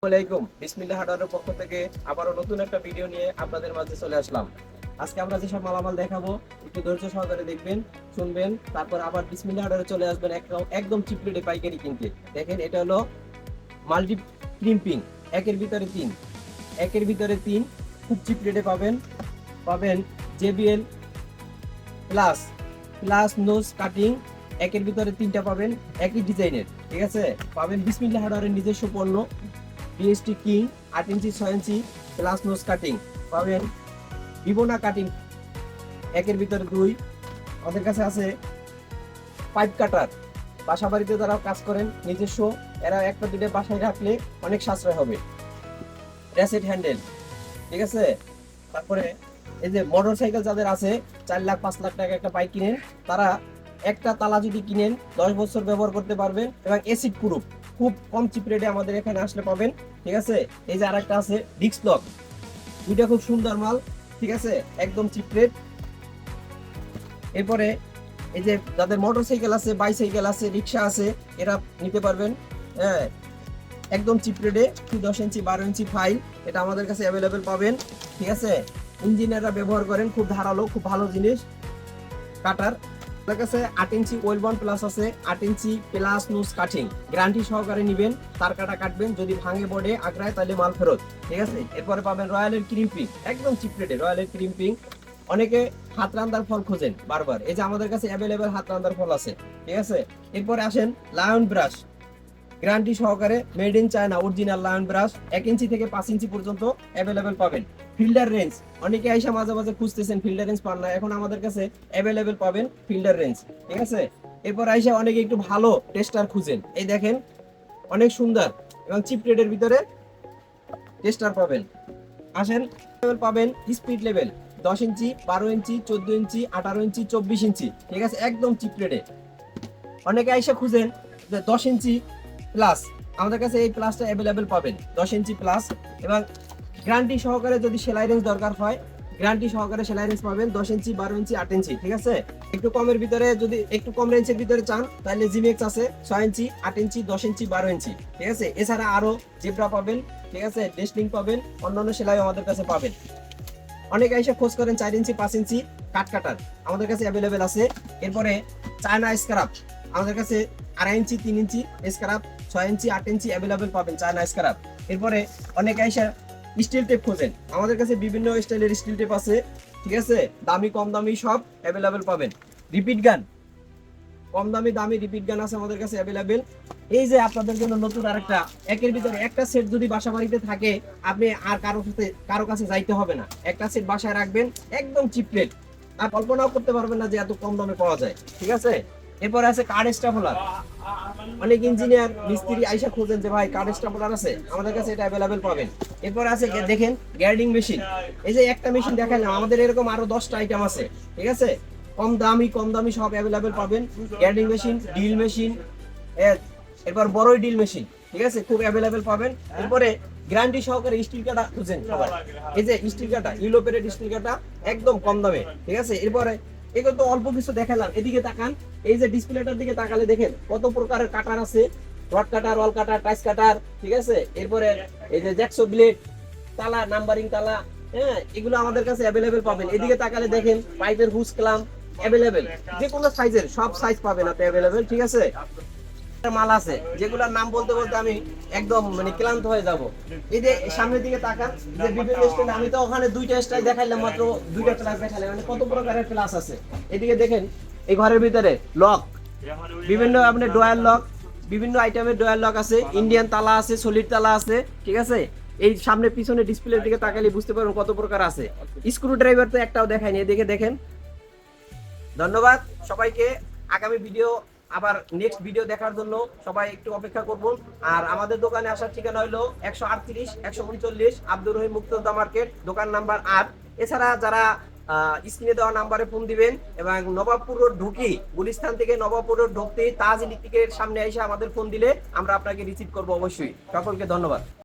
আসসালামাইকুম বিসমিল্লাহ হার্ডওয়ারের পক্ষ থেকে আবারও নতুন একটা ভিডিও নিয়ে আপনাদের মাঝে চলে আসলাম। আজকে আমরা যেসব মালামাল দেখাবো, একটু ধৈর্য সহকারে দেখবেন, শুনবেন, তারপর আবার বিসমিল্লাহ হার্ডওয়ারে চলে আসবেন একদম চিপ রেটে পাইকারি কিনতে। দেখেন, এটা হলো মাল্টি ক্রিম্পিং একের ভিতরে তিন। একের ভিতরে তিন, খুব চিপ রেটে পাবেন। পাবেন JBL plus plus nose cutting, একের ভিতরে তিনটা পাবেন, একই ডিজাইনের। ঠিক আছে? পাবেন বিসমিল্লাহ হার্ডওয়ারের নিজস্ব পণ্য। বিএসটি কিং আট ইঞ্চি ছয় ইঞ্চি প্লাস নোজ কাটিং পাবেন বিবোনা কাটিং একের ভিতরে দুই। আমাদের কাছে আছে পাইপ কাটার বাসা বাড়িতে যারা কাজ করেন, নিজস্ব, এরা একটা দুটো বাসায় রাখলে অনেক সাশ্রয় হবে। র্যাসেট হ্যান্ডেল ঠিক আছে? তারপরে এই যে মোটর সাইকেল যাদের আছে, চার লাখ, পাঁচ লাখ টাকা একটা বাইক কিনেন, তারা একটা তালা যদি কিনেন, দশ বছর ব্যবহার করতে পারবেন এবং এসিড প্রুফ খুব কম চিপ রেটে আমাদের এখানে আসলে পাবেন, ঠিক আছে? এই যে আরেকটা আছে ডিক্স লক দুইটা খুব সুন্দর মাল, ঠিক আছে? একদম চিপ রেট এরপরে এই যে যাদের মোটর সাইকেল আছে বাইসাইকেল আছে রিক্সা আছে, এরা নিতে পারবেন হ্যাঁ? একদম চিপ রেটে দশ ইঞ্চি, বারো ইঞ্চি ফাইল এটা আমাদের কাছে অ্যাভেলেবেল পাবেন, ঠিক আছে? ইঞ্জিনিয়াররা ব্যবহার করেন, খুব ধারালো, খুব ভালো জিনিস, কাটার। আপনার কাছে আট ইঞ্চি ওয়েল বন্ড প্লাস আছে, আট inch plus nose cutting guarantee সহকারে নিবেন, তার কাটা কাটবেন, যদি ভাঙে বডে আগ্রায় তাহলে মাল ফেরত। ঠিক আছে? এরপরে পাবেন রয়্যালের ক্রিম্পিং একদম চিপ রেটে রয়্যালের ক্রিম্পিং অনেকে হাত রান্দার ফল খোঁজেন বারবার। এই যে আমাদের কাছে অ্যাভেলেবেল হাত রান্দার ফল আছে। ঠিক আছে? এরপরে আসেন লায়ন ব্রাশ গ্যারান্টি সহকারে made in China, original Lion brush এক ইঞ্চি থেকে পাঁচ ইঞ্চি পর্যন্ত অ্যাভেলেবেল পাবেন। ফিল্ডার রেঞ্জ, অনেকে আইসা মাঝে মাঝে খুঁজতেছেন ফিল্ডার রেঞ্জ পান না, এখন আমাদের কাছে অ্যাভেলেবেল পাবেন ফিল্ডার রেঞ্জ, ঠিক আছে? এরপর আইসা অনেকে একটু ভালো টেস্টার খুঁজেন। এই দেখেন, অনেক সুন্দর এবং চিপ রেটের ভিতরে টেস্টার পাবেন। আসেন পাবেন স্পিড লেভেল দশ ইঞ্চি, বারো ইঞ্চি, চোদ্দ ইঞ্চি, আঠারো ইঞ্চি, চব্বিশ ইঞ্চি, ঠিক আছে? একদম চিপ রেটে অনেকে আইসা খুঁজেন দশ ইঞ্চি প্লাস আমাদের কাছে এই প্লাসটা অ্যাভেলেবেল পাবেন। দশ ইঞ্চি প্লাস এবং গ্যারান্টি সহকারে যদি সেলাই রেঞ্জ দরকার হয় গ্যারান্টি সহকারে সেলাই রেঞ্জ পাবেন দশ ইঞ্চি বারো ইঞ্চি আট ইঞ্চি ঠিক আছে? একটু কমের ভিতরে যদি একটু কম রেঞ্জের ভিতরে চান, তাহলে জিমেক্স আছে ছয় ইঞ্চি আট ইঞ্চি দশ ইঞ্চি বারো ইঞ্চি ঠিক আছে? এছাড়া আরও জেব্রা পাবেন, ঠিক আছে? ডেস্টিং পাবেন, অন্যান্য সেলাই আমাদের কাছে পাবেন। অনেকে এসে খোঁজ করেন চার ইঞ্চি পাঁচ ইঞ্চি কাট কাটার। আমাদের কাছে অ্যাভেলেবেল আছে। এরপরে চায়না স্ক্রাব আমাদের কাছে আড়াই ইঞ্চি, তিন ইঞ্চি স্ক্রাব ছয় ইঞ্চি, আট ইঞ্চি অ্যাভেলেবেল পাবেন চায়না স্ক্রাব এরপরে অনেকে এসে স্টিল টেপ খোঁজেন। আমাদের কাছে বিভিন্ন স্টাইলের স্টিল টেপ আছে, ঠিক আছে? দামি, কম দামি সব অ্যাভেলেবেল পাবেন। রিপিট গান কম দামি দামি রিপিট গান আছে আমাদের কাছে অ্যাভেলেবেল এই যে আপনাদের জন্য নতুন আরেকটা, একের ভিতরে একটা সেট যদি বাসা বাড়িতে থাকে, আপনি আর কারও সাথে, কারও কাছে যাইতে হবে না। একটা সেট বাসায় রাখবেন, একদম চিপ রেট আর কল্পনাও করতে পারবেন না যে এত কম দামে পাওয়া যায়, ঠিক আছে? এরপরে আছে কার্ড স্টাফলার অনেক ইঞ্জিনিয়ার মিস্ত্রি আইসা খোঁজেন যে, ভাই কার্ড স্টাফলার আছে, আমাদের কাছে এটা অ্যাভেলেবেল পাবেন। এরপর আছে দেখেন গ্যার্ডিং মেশিন এই যে একটা মেশিন দেখালাম আমাদের এরকম আরও দশটা আইটেম আছে, ঠিক আছে? কম দামি কম দামি সব অ্যাভেলেবেল পাবেন। গ্যার্ডিং মেশিন ডিল মেশিন এরপর বড়ই ডিল মেশিন ঠিক আছে? খুব অ্যাভেলেবেল পাবেন। এরপরে গ্যারান্টি সহকারে স্টিল কাটা খুঁজেন এই যে স্টিল কাটা ইউরোপের স্টিল কাটা একদম কম দামে, ঠিক আছে? এরপরে এগুলো তো অল্প কিছু দেখালাম। এদিকে তাকান, এই যে ডিসপ্লেটার দিকে তাকালে দেখেন, কত প্রকারের কাটার আছে। রড কাটার ওয়াল কাটার টাইস কাটার ঠিক আছে? এরপরে এই যে জ্যাকসো ব্লেড তালা নাম্বারিং তালা হ্যাঁ এগুলো আমাদের কাছে অ্যাভেলেবেল পাবেন। এদিকে তাকালে দেখেন পাইপের হুস ক্লাম অ্যাভেলেবেল যে কোনো সাইজের সব সাইজ পাবেন আপনি অ্যাভেলেবেল ঠিক আছে? মাল আছে, যেগুলোর নাম বলতে বলতে আমি একদম মানে ক্লান্ত হয়ে যাব। এই যে সামনের দিকে তাকান, যে বিভিন্ন আমি তো ওখানে দুইটা দেখাইলাম মাত্র, দুইটা ক্লাস মানে কত প্রকারের ক্লাস আছে। এদিকে দেখেন, এই ঘরের ভিতরে লক বিভিন্ন আপনার ডোয়ার লক বিভিন্ন আইটেমের লক আছে ইন্ডিয়ান তালা আছে সলিড তালা আছে, ঠিক আছে? এই সামনে পিছনে ডিসপ্লের দিকে তাকালে বুঝতে পারবেন কত প্রকার আছে। স্ক্রু ড্রাইভার তো একটাও দেখায়নি এদিকে দেখেন। ধন্যবাদ সবাইকে, আগামী ভিডিও আবার নেক্সট ভিডিও দেখার জন্য সবাই একটু অপেক্ষা করব। আর আমাদের দোকানে আসার ঠিকানা হলো একশো আটত্রিশ, একশো উনচল্লিশ, আব্দুর রহিম মুক্তদা মার্কেট, দোকান নাম্বার আট। এছাড়া যারা স্ক্রিনে দেওয়া নাম্বারে ফোন দিবেন এবং নবাবপুর রোড ঢুকি, গুলিস্তান থেকে নবাবপুর রোড ঢুকতে তাজ ইলেকট্রিকের সামনে এসে আমাদের ফোন দিলে আমরা আপনাকে রিসিভ করব অবশ্যই। সকলকে ধন্যবাদ।